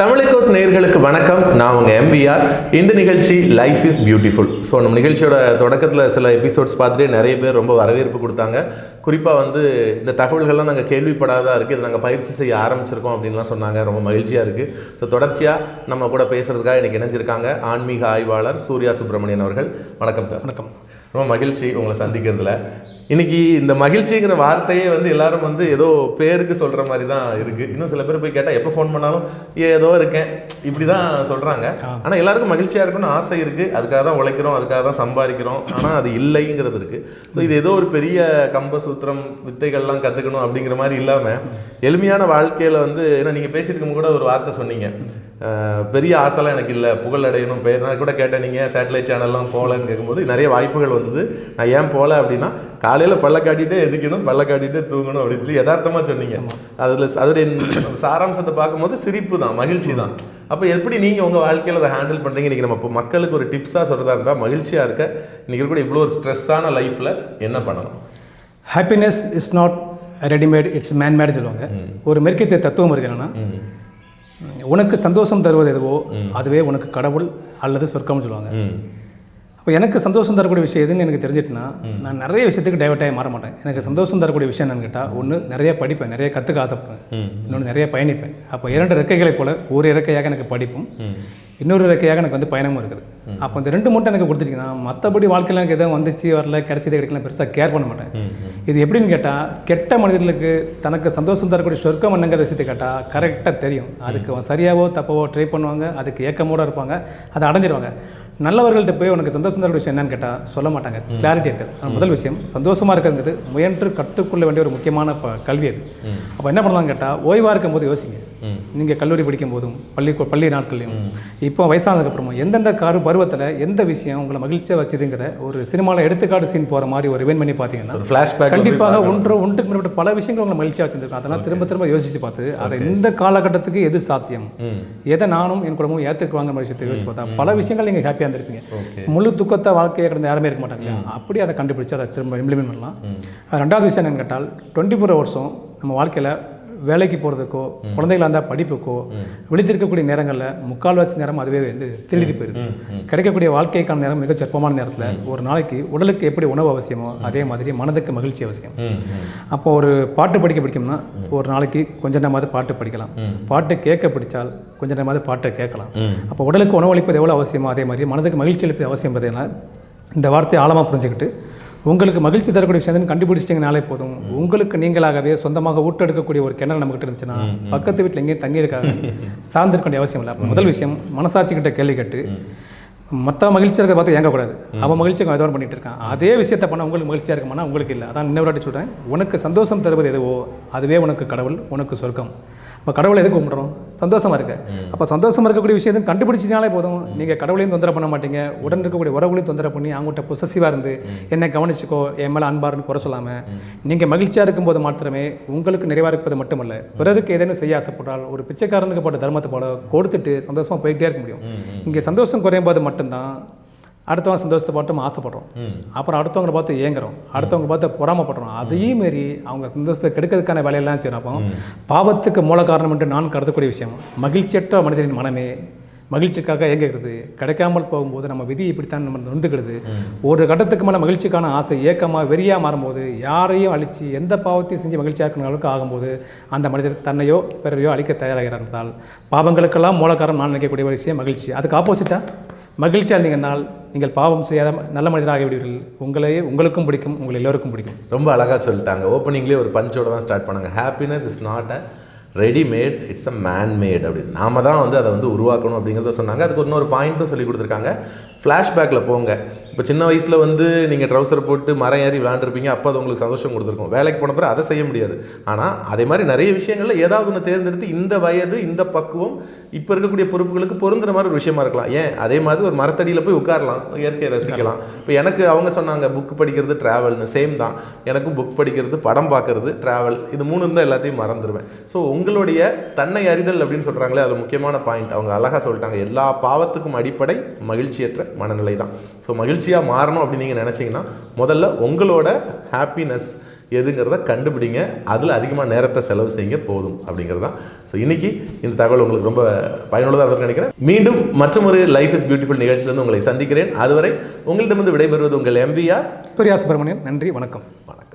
தமிழகோஸ் நேயர்களுக்கு வணக்கம். நான் உங்கள் எம்பிஆர் இந்த நிகழ்ச்சி லைஃப் இஸ் பியூட்டிஃபுல் ஸோ நம்ம நிகழ்ச்சியோட தொடக்கத்தில் சில எபிசோட்ஸ் பார்த்துட்டு நிறைய பேர் ரொம்ப வரவேற்பு கொடுத்தாங்க. குறிப்பாக வந்து இந்த தகவல்கள்லாம் நாங்கள் கேள்விப்படாதா இருக்குது இதை நாங்கள் பயிற்சி செய்ய ஆரம்பிச்சிருக்கோம் அப்படின்லாம் சொன்னாங்க. ரொம்ப மகிழ்ச்சியாக இருக்குது ஸோ தொடர்ச்சியாக நம்ம கூட பேசுகிறதுக்காக எனக்கு இணைஞ்சிருக்காங்க ஆன்மீக ஆய்வாளர் சூர்யா சுப்பிரமணியன் அவர்கள். வணக்கம் சார். வணக்கம். ரொம்ப மகிழ்ச்சி உங்களை சந்திக்கிறதுல. இன்னைக்கு இந்த மகிழ்ச்சிங்கிற வார்த்தையே வந்து எல்லாரும் வந்து ஏதோ பேருக்கு சொல்கிற மாதிரி தான் இருக்குது இன்னும் சில பேர் போய் கேட்டால் எப்போ ஃபோன் பண்ணாலும் ஏதோ இருக்கேன். இப்படி தான் சொல்றாங்க ஆனா எல்லாருக்கும் மகிழ்ச்சியா இருக்கணும்னு ஆசை இருக்கு. அதுக்காக தான் உழைக்கிறோம் அதுக்காக தான் சம்பாதிக்கிறோம். ஆனா அது இல்லைங்கிறது இருக்கு. ஸோ இது ஏதோ ஒரு பெரிய கம்ப சூத்திரம் வித்தைகள்லாம் கத்துக்கணும் அப்படிங்கிற மாதிரி இல்லாம எளிமையான வாழ்க்கையில வந்து ஏன்னா நீங்க பேசியிருக்கும் கூட ஒரு வார்த்தை சொன்னீங்க. பெரிய ஆசைலாம் எனக்கு இல்லை. புகழ் அடையணும் பேர் நான் கூட கேட்டேன் நீங்கள் சேட்டலைட் சேனல்லாம் போகலன்னு கேட்கும்போது நிறைய வாய்ப்புகள் வந்தது. நான் ஏன் போகல அப்படின்னா காலையில் பல்ல காட்டிகிட்டே எதிக்கணும் பல்ல காட்டிகிட்டே தூங்கணும் அப்படின்னு சொல்லி யதார்த்தமாக சொன்னீங்க. அதில் அதோடைய சாராம்சத்தை பார்க்கும்போது சிரிப்பு தான் மகிழ்ச்சி தான். அப்போ எப்படி நீங்கள் உங்கள் வாழ்க்கையில் அதை ஹேண்டில் பண்ணுறீங்க இன்றைக்கி நம்ம இப்போ மக்களுக்கு ஒரு டிப்ஸாக சொல்கிறதா இருந்தால் மகிழ்ச்சியாக இருக்க. இன்றைக்கி கூட இவ்வளோ ஒரு ஸ்ட்ரெஸ்ஸான லைஃப்பில் என்ன பண்ணணும்? Happiness is not readymade it's manmade சொல்லுவாங்க. ஒரு மெருக்கத்தை தத்துவம் இருக்கு என்னன்னா உனக்கு சந்தோஷம் தருவது எதுவோ அதுவே உனக்கு கடவுள் அல்லது சொர்க்கம்னு சொல்லுவாங்க. ம் அப்போ எனக்கு சந்தோஷம் தரக்கூடிய விஷயம் எதுன்னு எனக்கு தெரிஞ்சிட்டுனா நான் நிறைய விஷயத்துக்கு டைவர்ட் ஆகி மாற மாட்டேன். எனக்கு சந்தோஷம் தரக்கூடிய விஷயம் என்னன்னு கேட்டால் ஒன்று நிறைய படிப்பேன் நிறைய கற்றுக்க ஆசைப்படுவேன். ம். இன்னொன்று நிறைய பயணிப்பேன். அப்போ இரண்டு இறக்கைகளைப் போல ஒரு இறக்கையாக எனக்கு படிப்பும் இன்னொரு இறக்கையாக எனக்கு வந்து பயணமும் இருக்குது. அப்போ இந்த ரெண்டு மட்டும் எனக்கு கொடுத்துட்டீங்கன்னா மற்றபடி வாழ்க்கையில் எனக்கு எதுவும் வந்துச்சு வரல கிடைச்சது கிடைக்கல பெருசாக கேர் பண்ண மாட்டேன். இது எப்படின்னு கேட்டால் கெட்ட மனிதர்களுக்கு தனக்கு சந்தோஷம் தரக்கூடிய சொர்க்கம் என்னங்கிற விஷயத்தை கேட்டால் கரெக்டாக தெரியும். அதுக்கு சரியாவோ தப்பாவோ ட்ரை பண்ணுவாங்க அதுக்கு ஏக்கமோட இருப்பாங்க அதை அடைஞ்சிருவாங்க. நல்லவர்கள்ட்ட போய் உனக்கு சந்தோஷம் தரக்கூடிய விஷயம் என்னன்னு கேட்டால் சொல்ல மாட்டாங்க. கிளாரிட்டி இருக்காது முதல் விஷயம். சந்தோஷமாக இருக்கிறது முயன்று கற்றுக்கொள்ள வேண்டிய ஒரு முக்கியமான கல்வி அது. அப்போ என்ன பண்ணலாம்னு கேட்டால் ஓய்வாக இருக்கும்போது யோசிங்க. ம். நீங்கள் கல்லூரி படிக்கும் போதும் பள்ளி பள்ளி நாட்கள்லையும். இப்போ வயசானதுக்கப்புறமும் எந்தெந்த காரு பருவத்தில் எந்த விஷயம் உங்களை மகிழ்ச்சியாக வச்சுதுங்கிற ஒரு சினிமாவில் எடுத்துக்காட்டு சீன் போகிற மாதிரி ஒரு இவன் பண்ணி பார்த்தீங்கன்னா கண்டிப்பாக ஒன்று ஒன்றுக்கு மேற்பட்ட பல விஷயங்கள் உங்களை மகிழ்ச்சியாக வச்சிருக்கோம் அதெல்லாம் திரும்ப திரும்ப யோசிச்சு பார்த்து அதை இந்த காலகட்டத்துக்கு எது சாத்தியம்? எதை நானும் என் குடும்பமும் ஏற்றுக்குவாங்க விஷயத்தை யோசிச்சு பார்த்தா பல விஷயங்கள் நீங்கள் ஹாப்பியாக இருந்திருப்பீங்க முழு துக்கத்தை வாழ்க்கையை கடந்து யாருமே இருக்க மாட்டாங்க? அப்படி அதை கண்டுபிடிச்சு அதை திரும்ப இம்ப்ளிமெண்ட் பண்ணலாம். ரெண்டாவது விஷயம் என்னன்னு கேட்டால் டுவெண்ட்டி ஃபோர் ஹவர்ஸும் நம்ம வாழ்க்கையில் வேலைக்கு போகிறதுக்கோ குழந்தைகளா இருந்தால் படிப்புக்கோ விழித்திருக்கக்கூடிய நேரங்களில் முக்கால் வச்ச நேரம் அதுவே வந்து திருடிட்டு போயிருது. கிடைக்கக்கூடிய வாழ்க்கைக்கான நேரம் மிக சொற்பமான நேரத்தில் ஒரு நாளைக்கு உடலுக்கு எப்படி உணவு அவசியமோ அதே மாதிரி மனதுக்கு மகிழ்ச்சி அவசியம். அப்போ ஒரு பாட்டு படிக்க பிடிக்கும்னா ஒரு நாளைக்கு கொஞ்ச நேரமாவது பாட்டு படிக்கலாம். பாட்டு கேட்க பிடிச்சால் கொஞ்ச நேரமாவது பாட்டை கேட்கலாம். அப்போ உடலுக்கு உணவளிப்பது எவ்வளோ அவசியமோ அதே மாதிரி மனதுக்கு மகிழ்ச்சி அளிப்பது அவசியம் என்பதனால் இந்த வார்த்தையை ஆழமாக புரிஞ்சுக்கிட்டு உங்களுக்கு மகிழ்ச்சி தரக்கூடிய விஷயம் கண்டுபிடிச்சிங்கனாலே போதும். உங்களுக்கு நீங்களாகவே சொந்தமாக ஊட்டெடுக்கக்கூடிய ஒரு கிணறு நம்மகிட்ட இருந்துச்சுன்னா பக்கத்து வீட்டில் எங்கேயும் தண்ணி இருக்காது. சார்ந்திருக்க வேண்டிய அவசியம் இல்லை. முதல் விஷயம் மனசாட்சி கிட்ட கேள்வி கேட்டு மற்ற மகிழ்ச்சியாக இருக்கிறத பார்த்து ஏங்கக்கூடாது. அவன் மகிழ்ச்சியாக ஏதோ ஒன்று பண்ணிட்டு இருக்கான். அதே விஷயத்தை பண்ண உங்களுக்கு மகிழ்ச்சியாக இருக்குமானா உங்களுக்கு இல்லை. அதான் இன்னொரு சொல்கிறேன் உனக்கு சந்தோஷம் தருவது எதுவோ அதுவே உனக்கு கடவுள் உனக்கு சொர்க்கம். இப்போ கடவுளை எதுக்கு கும்பிட்றோம்? சந்தோஷமா இருக்க. அப்போ சந்தோஷமா இருக்கக்கூடிய விஷயம் எதுவும் கண்டுபிடிச்சினாலே போதும். நீங்கள் கடவுளையும் தொந்தரவு பண்ண மாட்டீங்க. உடன் இருக்கக்கூடிய உறவுகளையும் தொந்தரவு பண்ணி அவங்ககிட்ட பொசசிவாக இருந்து என்னை கவனிச்சுக்கோ என் மேலே அன்பாருன்னு குறை சொல்லாமல் நீங்கள் மகிழ்ச்சியாக இருக்கும்போது மாத்திரமே உங்களுக்கு நிறைவாக இருப்பது மட்டுமல்ல. பிறருக்கு ஏதேனும் செய்ய ஆசைப்பட்டால் ஒரு பிச்சைக்காரனுக்கு போட்ட தர்மத்தை போல கொடுத்துட்டு சந்தோஷமாக போயிட்டே இருக்க முடியும். இங்கே சந்தோஷம் குறையும் போது மட்டும்தான் அடுத்தவங்க சந்தோஷத்தை பார்த்து ஆசைப்படுறோம். அப்புறம் அடுத்தவங்களை பார்த்து ஏங்குறோம். அடுத்தவங்க பார்த்து பொறாமப்படுறோம். அதையும் மீறி அவங்க சந்தோஷத்தை கெடுக்கிறதுக்கான வேலையெல்லாம் செய்யணும் அப்போ பாவத்துக்கு மூல காரணம் என்று நான் கருதக்கூடிய விஷயம். மகிழ்ச்சியற்ற மனிதனின் மனமே மகிழ்ச்சிக்காக ஏங்குகிறது கிடைக்காமல் போகும்போது நம்ம விதி இப்படித்தான் நம்ம நொந்துக்கிறது ஒரு கட்டத்துக்கு மேலே மகிழ்ச்சிக்கான ஆசை ஏக்கமாக வெறியாக மாறும்போது யாரையும் அழித்து எந்த பாவத்தையும் செஞ்சு மகிழ்ச்சியாக இருக்கிற அளவுக்கு ஆகும்போது அந்த மனிதர் தன்னையோ பிறரையோ அழிக்க தயாராகிறார் என்றால் பாவங்களுக்கெல்லாம் மூலக்காரம் நான் நினைக்கக்கூடிய ஒரு விஷயம் மகிழ்ச்சி. அதுக்கு ஆப்போசிட்டாக மகிழ்ச்சியாக இருந்தீங்கன்னால் நீங்கள் பாவம் செய்யாத நல்ல மனிதராக விடுவீர்கள். உங்களையே உங்களுக்கும் பிடிக்கும் உங்கள் எல்லோருக்கும் பிடிக்கும். ரொம்ப அழகாக சொல்லிட்டாங்க. ஓப்பனிங்லேயே ஒரு பஞ்சோட தான் ஸ்டார்ட் பண்ணாங்க. Happiness is not a readymade it's a manmade அப்படின்னு. நாம தான் வந்து அதை வந்து உருவாக்கணும் அப்படிங்கிறத சொன்னாங்க. அதுக்கு இன்னொரு பாயிண்ட்டும் சொல்லி கொடுத்துருக்காங்க. ஃப்ளாஷ்பேக்கில் போங்க. இப்போ சின்ன வயசில் வந்து நீங்கள் ட்ரௌசர் போட்டு மரம் ஏறி விளாண்டுருப்பீங்க அப்போ அது உங்களுக்கு சந்தோஷம் கொடுத்துருக்கும். வேலைக்கு போன பிறகு அதை செய்ய முடியாது. ஆனால் அதே மாதிரி நிறைய விஷயங்களில் ஏதாவது ஒன்று தேர்ந்தெடுத்து இந்த வயது இந்த பக்குவம் இப்போ இருக்கக்கூடிய பொறுப்புகளுக்கு பொருந்துற மாதிரி ஒரு விஷயமா இருக்கலாம். ஏன்? அதே மாதிரி ஒரு மரத்தடியில் போய் உட்காரலாம் இயற்கையை ரசிக்கலாம். இப்போ எனக்கு அவங்க சொன்னாங்க புக் படிக்கிறது ட்ராவல்னு சேம் தான். எனக்கும் புக் படிக்கிறது படம் பார்க்கறது ட்ராவல் இது மூணு இருந்தால் எல்லாத்தையும் மறந்துடுவேன் ஸோ உங்களுடைய தன்னை அறிதல் அப்படின்னு சொல்கிறாங்களே அது முக்கியமான பாயிண்ட் அவங்க அழகாக சொல்லிட்டாங்க எல்லா பாவத்துக்கும் அடிப்படை மகிழ்ச்சியற்ற மனநிலை தான் ஸோ மகிழ்ச்சியாக மாறணும் அப்படின்னு நீங்கள் நினச்சிங்கன்னா முதல்ல உங்களோட ஹாப்பினஸ் எதுங்கிறத கண்டுபிடிங்க. அதில் அதிகமாக நேரத்தை செலவு செய்யுங்க போதும் அப்படிங்கிறது தான் ஸோ இன்றைக்கி இந்த தகவல் உங்களுக்கு ரொம்ப பயனுள்ளதாக நினைக்கிறேன். மீண்டும் மற்றொரு லைஃப் இஸ் பியூட்டிஃபுல் நிகழ்ச்சியிலிருந்து உங்களை சந்திக்கிறேன். அதுவரை உங்களிடமிருந்து விடைபெறுவது உங்கள் எம்பிஆர் பெரியா சுப்பிரமணியன். நன்றி வணக்கம். வணக்கம்.